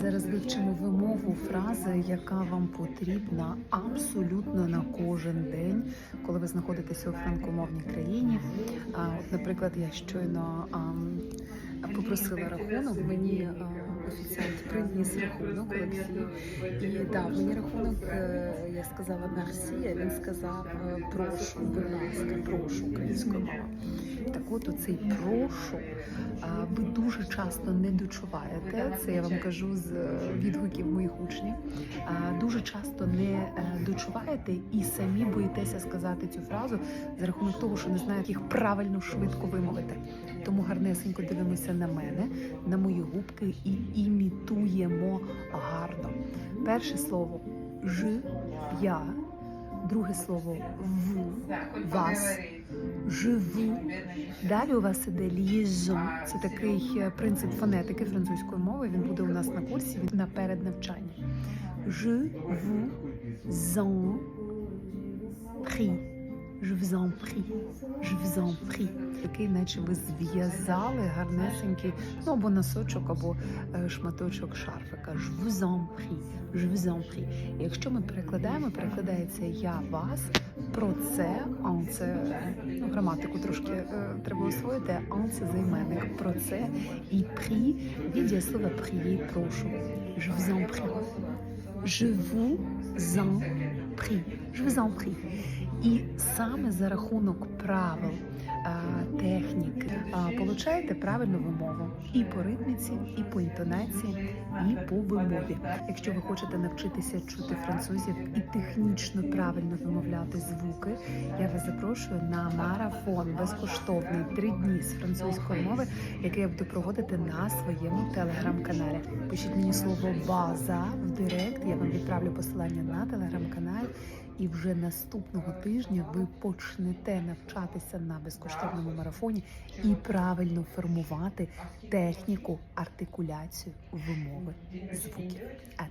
Зараз вивчимо вимову фрази, яка вам потрібна абсолютно на кожен день, коли ви знаходитеся у франкомовній країні. От, наприклад, я щойно попросила рахунок. Мені офіціант приніс рахунок Олексій і дав мені рахунок. Е, Я сказала мерсі, а він сказав е, прошу, будь ласка, прошу українською мовою. Так от оцей прошу ви дуже часто не дочуваєте. Це я вам кажу з е, відгуків моїх учнів. Дуже часто не дочуваєте і самі боїтеся сказати цю фразу за рахунок того, що не знаєте їх правильно швидко вимовити. Тому гарнесенько дивимося на мене, на мої губки і імітуємо гарно. Перше слово ж, я, друге слово в, вас, живу. Далі у вас іде ліжон. Це такий е, принцип фонетики французької мови. Він буде у нас на курсі на переднавчанні. Je vous en prie. Je vous en prie. Такий, наче ви зв'язали гарнесенький, ну або носочок, або е, шматочок шарфика. Je vous en. Якщо ми перекладаємо, перекладається я вас. Про це ан це ну, граматику трошки е, треба освоїти. Ан це займенник. Про це і прі від дієслова приє прошу. Je vous en prie. Je vous en prie. Je vous en prie. І саме за рахунок правил, техніки, получаєте правильну вимову і по ритміці, і по інтонації, і по вимові. Якщо ви хочете навчитися чути французів і технічно правильно вимовляти звуки, я вас запрошую на марафон безкоштовний три дні з французької мови, який я буду проводити на своєму телеграм-каналі. Пишіть мені слово база в директ. Я вам відправлю посилання на телеграм-канал. І вже наступного тижня ви почнете навчатися на безкоштовному марафоні і правильно формувати техніку, артикуляцію вимови звуків. А.